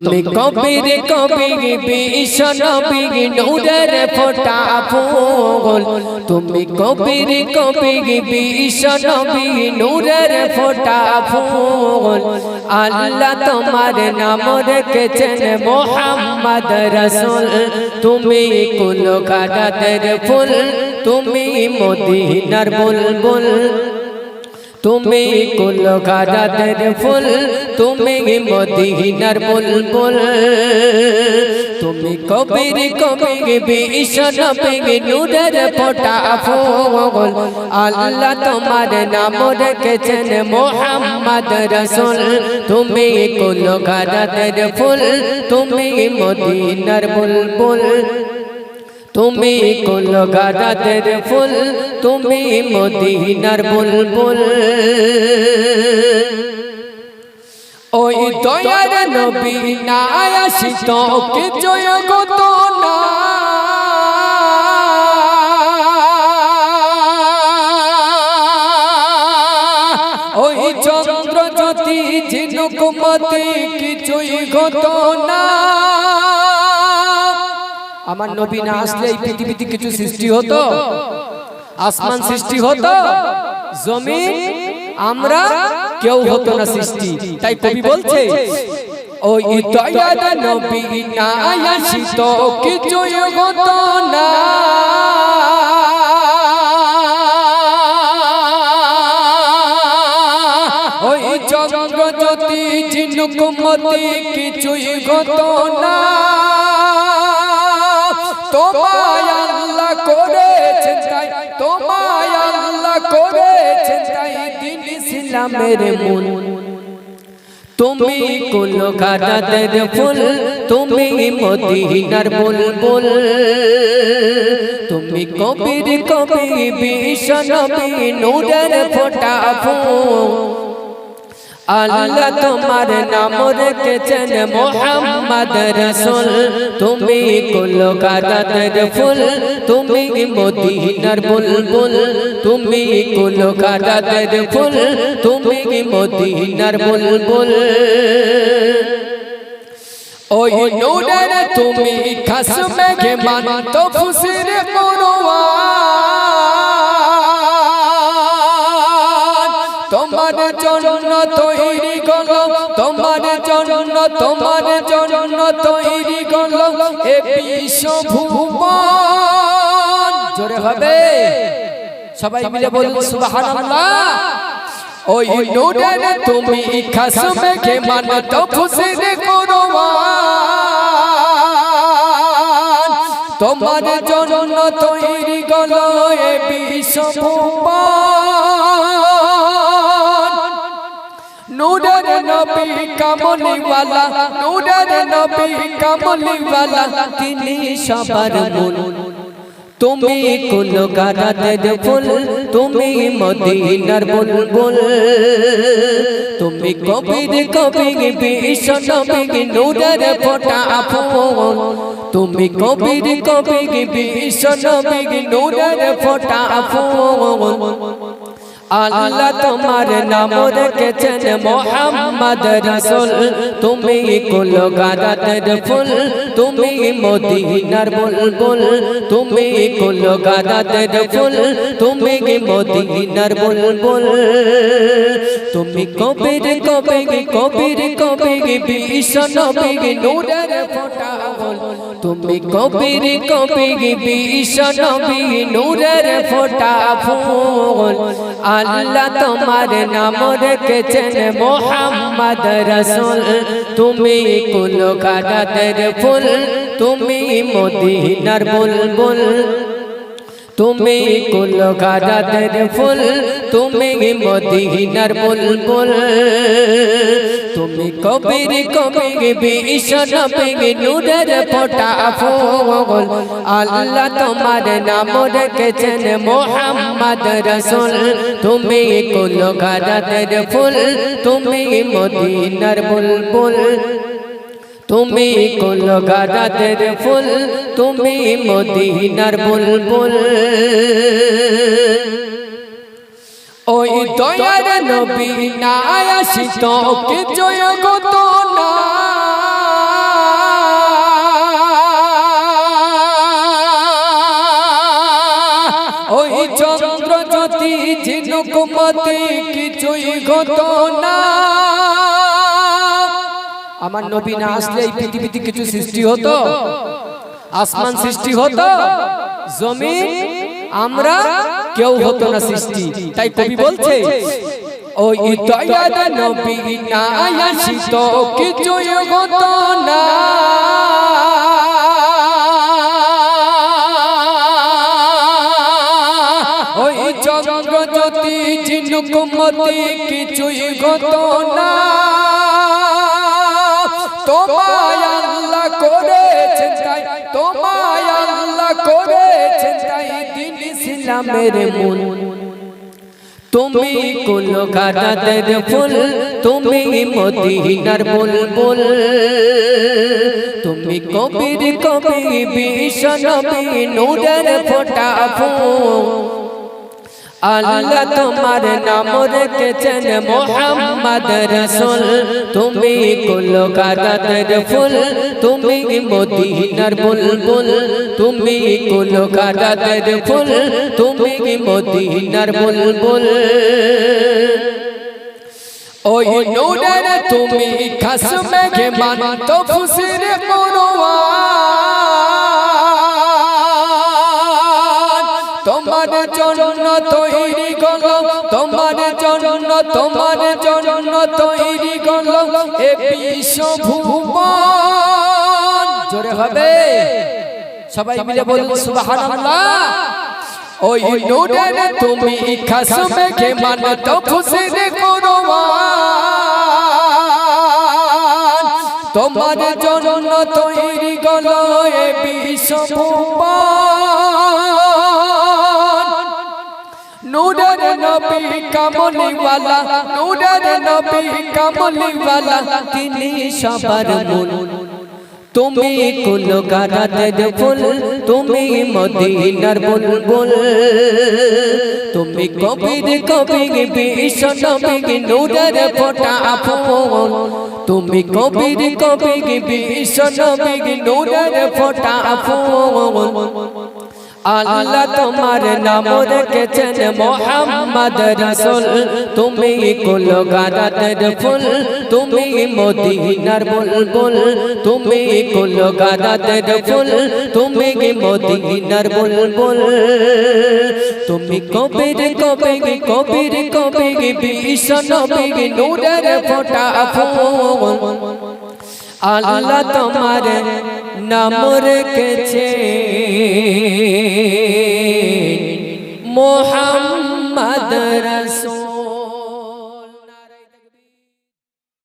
তুমি কবির কবির বিষ্ণ বিগ নূরের ফোটা ফুল তুমি কবির কবির বিষ্ণ নূরের ফোটা ফুল আল্লাহ তোমার নাম রেখেছেন মোহাম্মদ রসুল। তুমি কুল কাদাতের ফুল তুমি মদিনার বুলবুল। তুমি কুল গাদাতের ফুল তুমি মদিনার বুলবুল। তুমি কবির কবি বিষ্ণ বিগ নূরের ফোটা ফুল। আল্লাহ তোমার নাম রেখেছেন মোহাম্মদ রসুল। তুমি কুল গাদাতের ফুল তুমি মদিনার বুলবুল। তুমি কুল গাদাতের ফুল তুমি মদিনার বুলবুল। ওই দয়ার নবী না আসিত কে জয় গত না। ওই চন্দ্র জ্যোতি ঝিনুক মতে কিছুই গত না। আমার নবী না আসলে এই পৃথিবীতে কিছু সৃষ্টি হতো। আসমান সৃষ্টি হতো। জমিন আমরা কেউ হতো না সৃষ্টি। তাই কবি বলছে ওই দয়াদ নবী না আসিত কিছু হতো না। ওই চন্দ্র জ্যোতি ঝিনুক মতি কিছুই হতো না। তোমায় আল্লাহ করেছেন তাই তোমায় আল্লাহ করেছেন তাই দিন ইসলামের মূল। তুমি কুল গাদাদের ফুল তুমি মদিনার বুলবুল তুমি কবির কবি বিষ্ণ নূরের ফোটা ফুল। আল্লাহ তোমার নাম রেখেছেন মোহাম্মদ রসুল। তুমি কুল গাদাতের ফুল তুমি মদিনার বুলবুল। তুমি কুল গাদাতের ফুল তুমি মদিনার বুলবুল। ওই নূরের তুমি খাস মেঘে মান তো খুশির মনোয়ান এ বিশ্ব ভুবন জোরে হবে। সবাই মিলে বলুন সুবহানাল্লাহ। ওই নূরের তুমি মান তো মনোয়ান তোমার জন্য তৈরি গল এ বিশ্ব কামলিওয়ালা, নূরের নবী কামলিওয়ালা, তিনি সবার মূল। তুমি কুল গাদাতের ফুল, তুমি মদিনার বুলবুল। তুমি কবির কবির বিষ্ণ বিগ নূরের ফোটা ফুল তুমি কবির কবির বিষ্ণ বিগ নূরের ফোটা ফুল আল্লাহ তোমার নাম রেখেছেন মোহাম্মদ রসুল। তুমি কুল গাদাতের ফুল তুমি মদিনার বুলবুল, তুমি কুল গাদাতের ফুল, তুমি মদিনার বুলবুল। তুমি কবির কবির কবির কবির বিষ্ণ বিগ নূরের ফোটা তুমি কবির কবির বিষ্ণ বিগ নূরের ফোটা ফুল। আল্লাহ তোমার নাম রেখেছেন মোহাম্মদ রসুল। তুমি কুল কাদাতের ফুল তুমি মদিনার বুলবুল, তুমি কুল গাদাতের ফুল, তুমি মদিনার বুলবুল, তুমি কবির কবির বিষ্ণ বিগ নূরের ফোটা ফুল। আল্লাহ তোমার নাম রেখেছেন মোহাম্মদ রসুল। তুমি কুল গাদাতের ফুল, তুমি মদিনার বুলবুল। তুমি কুল গাদাদের ফুল তুমি মদিনার বুলবুল। ওই দয়ার নবী না আসিত কে জয় গত ওই চন্দ্র জ্যোতি ঝিনুক কিছুই গত না। আমার নবী না আসলে এই পৃথিবীতে কিছু সৃষ্টি হতো? আসমান সৃষ্টি হতো? জমি আমরা কেউ হতো না সৃষ্টি। তাই কবি বলছে ওই দয়ার নবী না আসিত কিছুই হতো না। ওই চন্দ্র জ্যোতি ঝিনুকমতি কিছুই হতো না। তোমায় আল্লাহ করেছেন তাই তোমায় আল্লাহ করেছেন তাই দিন ইসলামের মন তুমি কুল গাদাদের ফুল তুমি মদিনার বুলবুল। তুমি কবির কবি বিশ্বনবী নূরের ফোটা ফুল। আল্লাহ তোমার নাম রেখেছেন মোহাম্মদ রসুল। তুমি কুলকাতার ফুল, তুমি মদিনার বুলবুল। তুমি কুলকাতার ফুল, তুমি মদিনার বুলবুল। ওই নূরের তুমি খাস মেঘে মান তো ফুসির তোমার তোমার জন্য তৈরি গল এ বিশ্ব জোরে হবে। সবাই মিলে বলুন সুবহানাল্লাহ। ওই তুমি খাস মেঘে মান তো ফুসির তোমার জন্য তৈরি গল এ বিশ্ব নবী কামলিওয়ালা, নূরের নবী কামলিওয়ালা, তিনি সবার মন তুমি কুল গারাতের ফুল, তুমি মদিনার বুলবুল। তুমি কবির কবির বিশ্ব নবী নূরের ফোটা ফুল তুমি কবির কবির বিশ্ব নবী নূরের ফোটা ফুল আল্লাহ তোমার নাম রেখেছেন মোহাম্মদ রসুল। তুমি কুল গাদাতের ফুল, তুমি মদিনার বুলবুল। তুমি কুল গাদাতের ফুল, তুমি মদিনার বুলবুল। তুমি কবির কবির কবির কবির বিশ্ব নবী নূরের ফোটা ফুল। আল্লাহ তোমার নাম রেখেছে মোহাম্মদ